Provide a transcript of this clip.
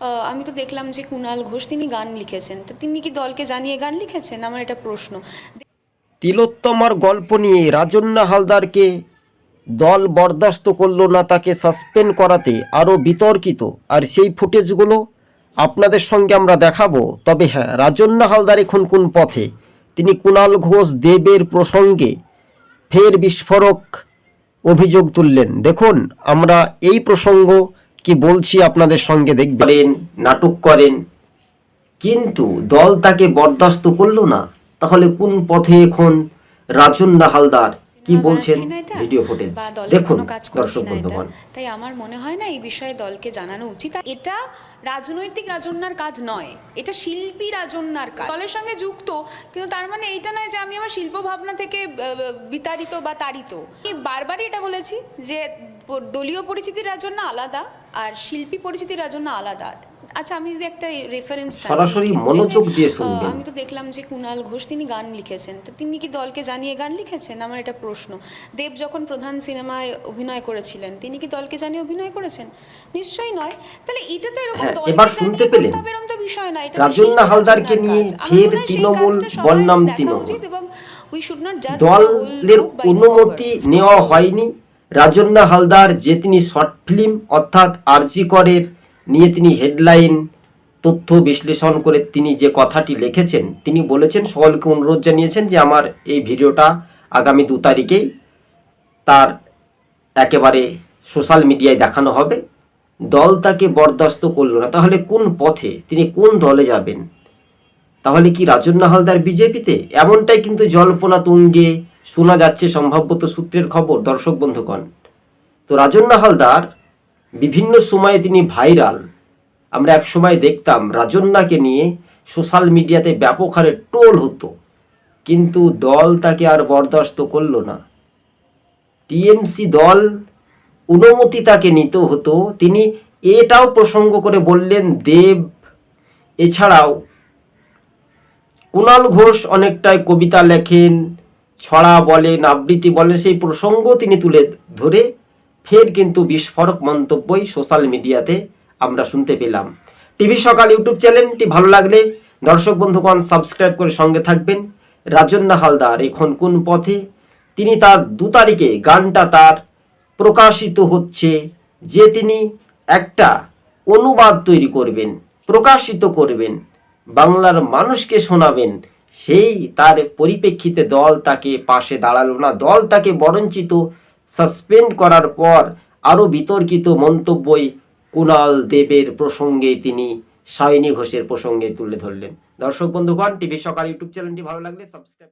আমি তো দেখলাম যে কুণাল ঘোষ তিনি গান লিখেছেন। তো তিনি কি দলকে জানিয়ে গান লিখেছেন? আমার এটা প্রশ্ন। তিলোত্তমার গল্প নিয়ে রাজন্না হালদারকে দল বরদাস্ত করল না তাকে সাসপেন্ড করাতে আরও বিতর্কিত। আর সেই ফুটেজগুলো আপনাদের সঙ্গে আমরা দেখাবো। তবে হ্যাঁ রাজন্না হালদার এখন কোন পথে? তিনি কুণাল ঘোষ দেবের প্রসঙ্গে ফের বিস্ফোরক অভিযোগ তুললেন। দেখুন, আমরা এই প্রসঙ্গ কি বলছি আপনাদের সঙ্গে দেখবেন। নাটক করেন কিন্তু দল তাকে বরদাস্ত করল না তাহলে কোন পথে এখন রাজন্না হালদার? কি বলছেন না ভিডিও ফুটেজ? দেখুন দর্শক বন্ধুগণ। তাই আমার মনে হয় না এই বিষয়ে দলকে জানানো উচিত। এটা রাজনৈতিক রাজন্যার কাজ নয় এটা শিল্পী রাজন্যার কাজ। দলের সঙ্গে যুক্ত কিন্তু তার মানে এইটা নয় যে আমি আমার শিল্প ভাবনা থেকে বিতাড়িত বা তাড়িত। বারবারই এটা বলেছি যে দলীয় পরিচিতির রাজন্যা আলাদা আর শিল্পী পরিচিতির রাজন্যা আলাদা। আচ্ছা আমি যদি একটা রেফারেন্স সরাসরি মনোযোগ দিয়ে শুনবেন। আমি তো দেখলাম যে কুণাল ঘোষ তিনি গান লিখেছেন। তো তিনি কি দলকে জানিয়ে গান লিখেছেন? আমার এটা প্রশ্ন। দেব যখন প্রধান সিনেমায় অভিনয় করেছিলেন তিনি কি দলকে জানিয়ে অভিনয় করেছেন? নিশ্চয়ই নয়। তাহলে এটা তো এরকম হ্যাঁ, দলকে এবার শুনতে পেলেন? এরকম তো বিষয় না এটা তো রাজন্যা হালদারকে নিয়ে ফের তৃণমূল দেখা তৃণমূল। উচিত এবং judge দলের অনুমতি নেওয়া হয়নি। রাজন্না হালদার যে তিনি শর্ট ফিল্ম অর্থাৎ আরজি করের নিয়ে তিনি হেডলাইন তথ্য বিশ্লেষণ করে তিনি যে কথাটি লিখেছেন, তিনি বলেছেন সকলকে অনুরোধ জানিয়েছেন যে আমার এই ভিডিওটা আগামী দু তারিখেই তার একেবারে সোশ্যাল মিডিয়ায় দেখানো হবে। দল তাকে বরদাস্ত করল না। তাহলে কোন পথে? তিনি কোন দলে যাবেন? তাহলে কি রাজন্না হালদার বিজেপিতে? এমনটাই কিন্তু জল্পনা তুঙ্গে শোনা যাচ্ছে সম্ভাব্যত সূত্রের খবর, দর্শক বন্ধুগণ। তো রাজন্না হালদার, বিভিন্ন সময়ে তিনি ভাইরাল। আমরা এক সময় দেখতাম রাজন্নাকে নিয়ে সোশ্যাল মিডিয়াতে ব্যাপক হারে ট্রোল হতো। কিন্তু দল তাকে আর বরদাস্ত করল না। টিএমসি দল অনুমতি তাকে নিতে হতো। তিনি এটাও প্রসঙ্গ করে বললেন, দেব, এছাড়াও কুণাল ঘোষ অনেকটাই কবিতা লেখেন ছড়া বলেন আবৃত্তি বলেন সেই প্রসঙ্গ তিনি তুলে ধরে ফের কিন্তু বিস্ফোরক মন্তব্যই সোশ্যাল মিডিয়াতে আমরা শুনতে পেলাম। টিভি সকাল ইউটিউব চ্যানেলটি ভালো লাগলে দর্শক বন্ধুগণ সাবস্ক্রাইব করে সঙ্গে থাকবেন। রাজন্না হালদার এখন কোন পথে? তিনি তার দু তারিখে গানটা তার প্রকাশিত হচ্ছে যে তিনি একটা অনুবাদ তৈরি করবেন, প্রকাশিত করবেন, বাংলার মানুষকে শোনাবেন। সেই তার পরিপ্রেক্ষিতে দল তাকে পাশে দাঁড়াল না। দল তাকে বরঞ্চিত সাসপেন্ড করার পর আরও বিতর্কিত মন্তব্যই কুণাল দেবের প্রসঙ্গে তিনি সায়নী ঘোষের প্রসঙ্গে তুলে ধরলেন। দর্শক বন্ধুগণ টিভি সকাল ইউটিউব চ্যানেলটি ভালো লাগলে সাবস্ক্রাইব